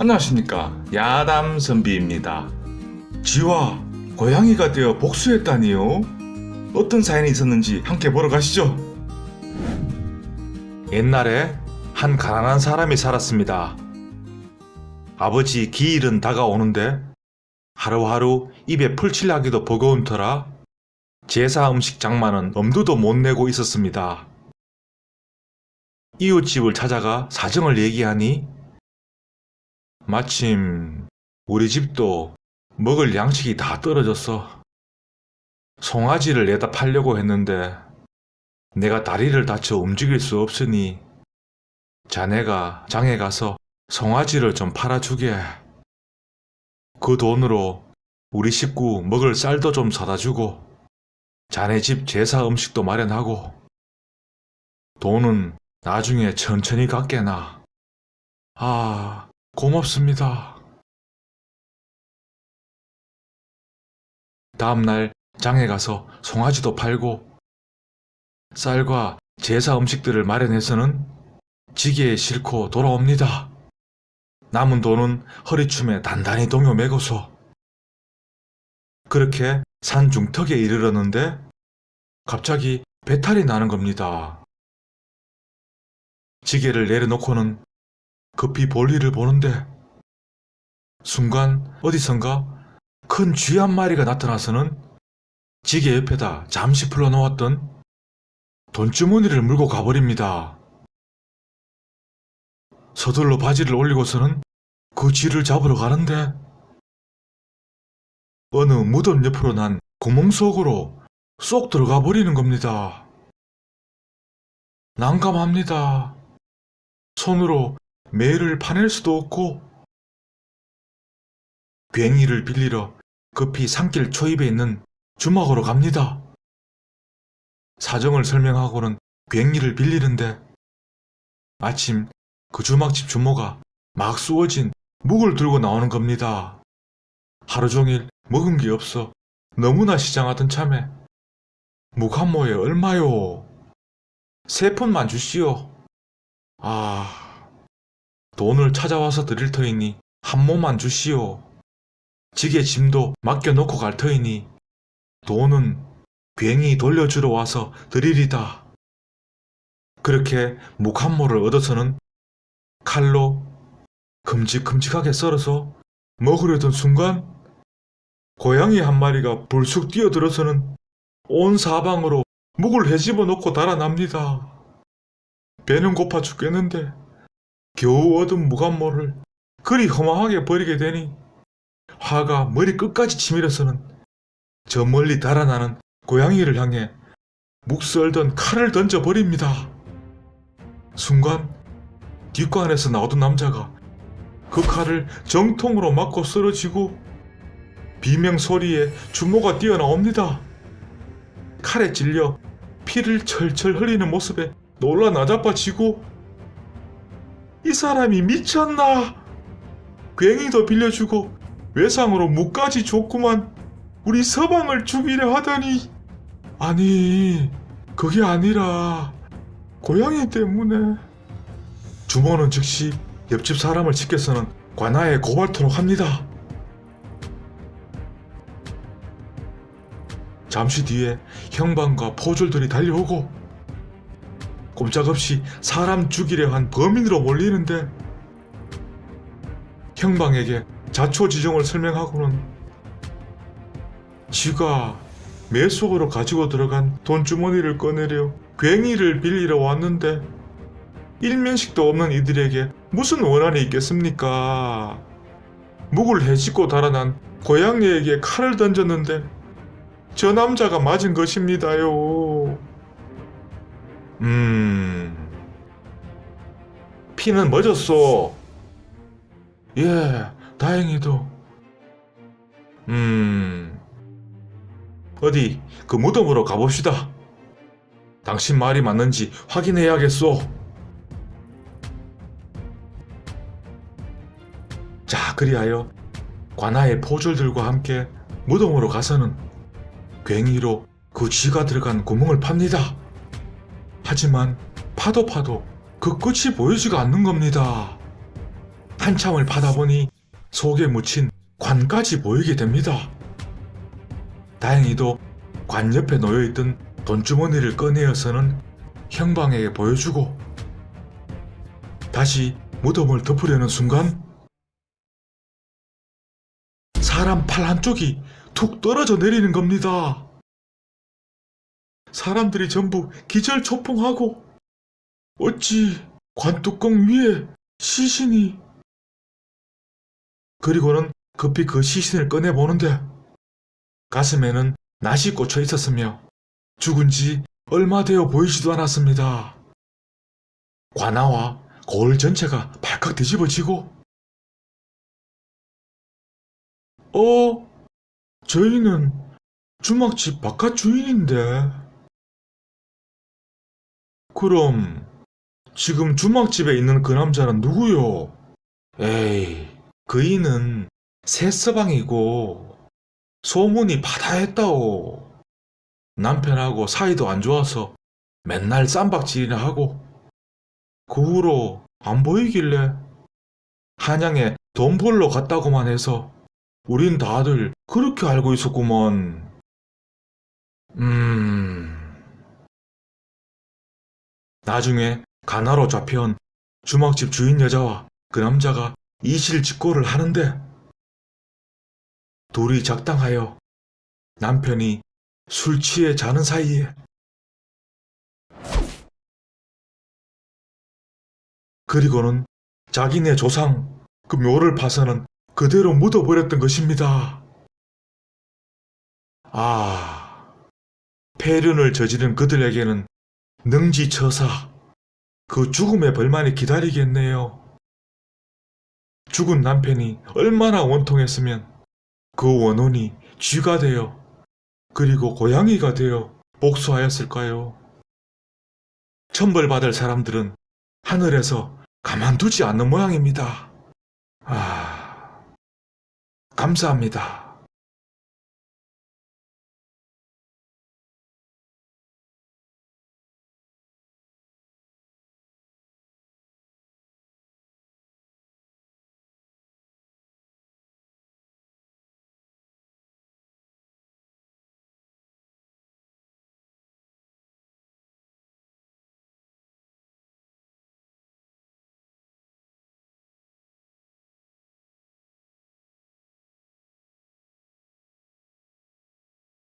안녕하십니까 야담 선비입니다. 쥐와 고양이가 되어 복수했다니요? 어떤 사연이 있었는지 함께 보러 가시죠. 옛날에 한 가난한 사람이 살았습니다. 아버지 기일은 다가오는데 하루하루 입에 풀칠하기도 버거운 터라 제사 음식 장만은 엄두도 못 내고 있었습니다. 이웃집을 찾아가 사정을 얘기하니 마침 우리 집도 먹을 양식이 다 떨어졌어. 송아지를 내다 팔려고 했는데 내가 다리를 다쳐 움직일 수 없으니 자네가 장에 가서 송아지를 좀 팔아주게. 그 돈으로 우리 식구 먹을 쌀도 좀 사다 주고 자네 집 제사 음식도 마련하고 돈은 나중에 천천히 갚게나. 아, 고맙습니다. 다음 날 장에 가서 송아지도 팔고 쌀과 제사 음식들을 마련해서는 지게에 싣고 돌아옵니다. 남은 돈은 허리춤에 단단히 동요 매고서 그렇게 산 중턱에 이르렀는데 갑자기 배탈이 나는 겁니다. 지게를 내려놓고는 급히 볼일을 보는데 순간 어디선가 큰 쥐 한 마리가 나타나서는 지게 옆에다 잠시 풀어놓았던 돈주머니를 물고 가버립니다. 서둘러 바지를 올리고서는 그 쥐를 잡으러 가는데 어느 무덤 옆으로 난 구멍 속으로 쏙 들어가 버리는 겁니다. 난감합니다. 손으로 매를 파낼 수도 없고 괭이를 빌리러 급히 산길 초입에 있는 주막으로 갑니다. 사정을 설명하고는 괭이를 빌리는데 마침 그 주막집 주모가 막 쏘어진 묵을 들고 나오는 겁니다. 하루 종일 먹은 게 없어 너무나 시장하던 참에 묵 한 모에 얼마요? 세 푼만 주시오. 아, 돈을 찾아와서 드릴 터이니 한 모만 주시오. 지게 짐도 맡겨놓고 갈 터이니 돈은 괜히 돌려주러 와서 드리리다. 그렇게 묵한 모를 얻어서는 칼로 큼직큼직하게 썰어서 먹으려던 순간 고양이 한 마리가 불쑥 뛰어들어서는 온 사방으로 묵을 헤집어 놓고 달아납니다. 배는 고파 죽겠는데 겨우 얻은 무감모를 그리 허망하게 버리게 되니 화가 머리 끝까지 치밀어서는 저 멀리 달아나는 고양이를 향해 묵썰던 칼을 던져버립니다. 순간 뒷관에서 나오던 남자가 그 칼을 정통으로 맞고 쓰러지고 비명 소리에 주모가 뛰어나옵니다. 칼에 찔려 피를 철철 흘리는 모습에 놀라 나자빠지고 이 사람이 미쳤나? 괭이도 빌려주고 외상으로 무까지 줬구만 우리 서방을 죽이려 하더니 아니 그게 아니라 고양이 때문에 주모는 즉시 옆집 사람을 지켜서는 관아에 고발토록 합니다. 잠시 뒤에 형방과 포졸들이 달려오고 꼼짝없이 사람 죽이려 한 범인으로 몰리는데 형방에게 자초지종을 설명하고는 지가 매 속으로 가지고 들어간 돈주머니를 꺼내려 괭이를 빌리러 왔는데 일면식도 없는 이들에게 무슨 원한이 있겠습니까? 묵을 해집고 달아난 고양이에게 칼을 던졌는데 저 남자가 맞은 것입니다요. 음. 피는 멎었소. 예, 다행히도. 음. 어디 그 무덤으로 가봅시다. 당신 말이 맞는지 확인해야겠소. 자, 그리하여 관아의 포졸들과 함께 무덤으로 가서는 괭이로 그 쥐가 들어간 구멍을 팝니다. 하지만 파도 파도 그 끝이 보이지가 않는 겁니다. 한참을 파다 보니 속에 묻힌 관까지 보이게 됩니다. 다행히도 관 옆에 놓여있던 돈주머니를 꺼내어서는 형방에게 보여주고 다시 무덤을 덮으려는 순간 사람 팔 한쪽이 툭 떨어져 내리는 겁니다. 사람들이 전부 기절초풍하고 어찌 관뚜껑 위에 시신이 그리고는 급히 그 시신을 꺼내보는데 가슴에는 낫이 꽂혀 있었으며 죽은 지 얼마 되어 보이지도 않았습니다. 관아와 거울 전체가 발칵 뒤집어지고 어? 저희는 주막집 바깥 주인인데 그럼 지금 주막집에 있는 그 남자는 누구요? 에이, 그이는 새서방이고 소문이 바다했다오. 남편하고 사이도 안 좋아서 맨날 쌈박질이나 하고 그 후로 안 보이길래 한양에 돈 벌러 갔다고만 해서 우린 다들 그렇게 알고 있었구먼. 음... 나중에 가나로 잡혀온 주막집 주인 여자와 그 남자가 이실직고를 하는데 둘이 작당하여 남편이 술 취해 자는 사이에 그리고는 자기네 조상 그 묘를 파서는 그대로 묻어버렸던 것입니다. 아, 폐륜을 저지른 그들에게는 능지처사, 그 죽음의 벌만이 기다리겠네요. 죽은 남편이 얼마나 원통했으면 그 원혼이 쥐가 되어 그리고 고양이가 되어 복수하였을까요? 천벌받을 사람들은 하늘에서 가만두지 않는 모양입니다. 아, 감사합니다.